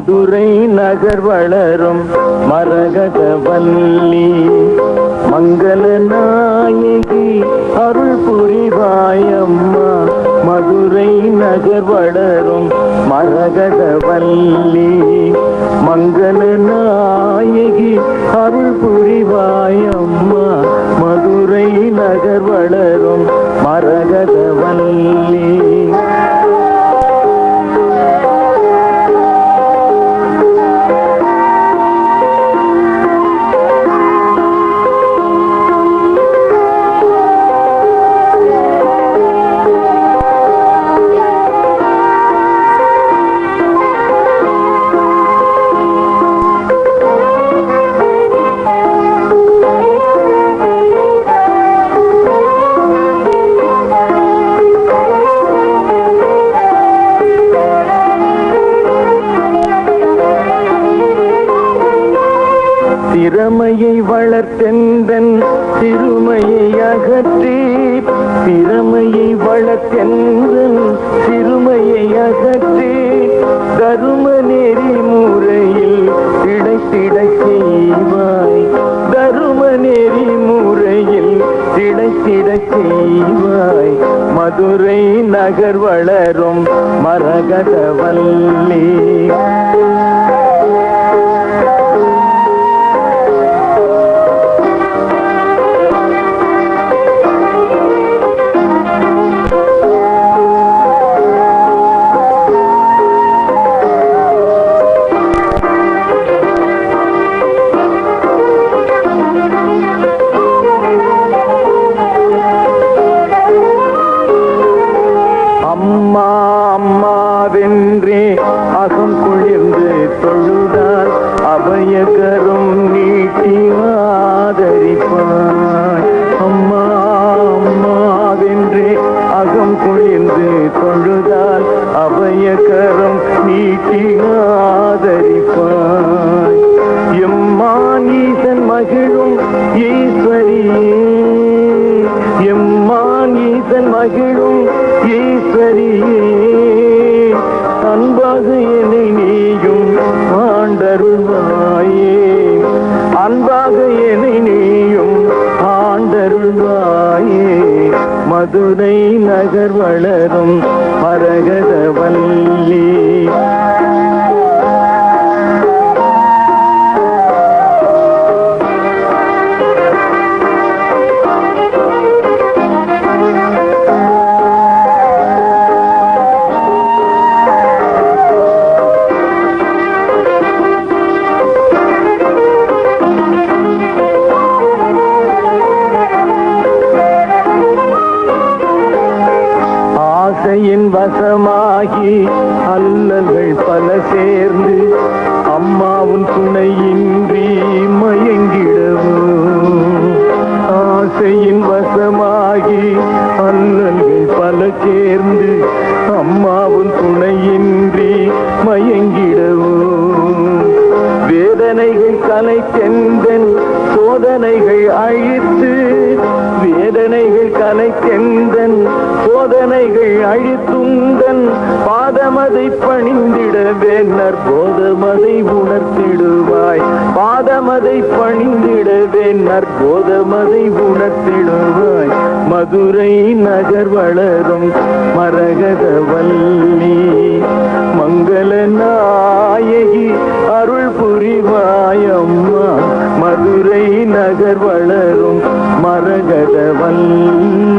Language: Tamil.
மதுரை நகர் வளரும் மரகதவல்லி மங்கள நாயகி அருள் புரிவாயம்மா. மதுரை நகர் வளரும் மரகதவல்லி மங்கள நாயகி அருள் புரிவாயம்மா. மதுரை நகர் வளரும் மரகதவல்லி திறமையை வளர்த்தெந்தன் சிறுமையை அகற்றி திறமையை வளர்த்தெந்தன் சிறுமையை அகற்றி தரும நெறி முறையில் கிடைத்திட செய்வாய். தரும நெறி முறையில் கிடைத்திட செய்வாய். மதுரை நகர் வளரும் மரகதவல்லி அம்மா குளிர்ந்து தொழுதால் அபயகரம் நீட்டி ஆதரிப்பாய் எம்மான் ஈசன் மகிழும் ஈஸ்வரியே. எம்மான் ஈசன் மகிழும் ஈஸ்வரியே. அன்பாக என்னை நீயும் ஆண்டருள்வாயே. அன்பாக என்னை நீயும் ஆண்டருள்வாயே. மதுரை நகர் வளரும் மரகதவல்லி வல்லி ஆகி அல்லல்கள் பல சேர்ந்து அம்மாவும் துணையின்றி மயங்கிடவும். ஆசையின் வசமாகி அல்லல்கள் பல சேர்ந்து அம்மாவும் துணையின்றி மயங்கிடவும். வேதனைகள் கலை கலைக்கெந்தன் சோதனைகள் அழித்து வேதனைகள் கலைத்தெந்தன் போதனைகள் அழித்துந்தன் பாதமதை பணிந்திடவே நற்போதமதை உணர்த்திடுவாய். பாதமதை பணிந்திடவே நற்போதமதை உணர்த்திடுவாய். மதுரை நகர் வளரும் மரகதவல்லி மங்கள நாயகி மலர் வளரும் மரகத வல்லி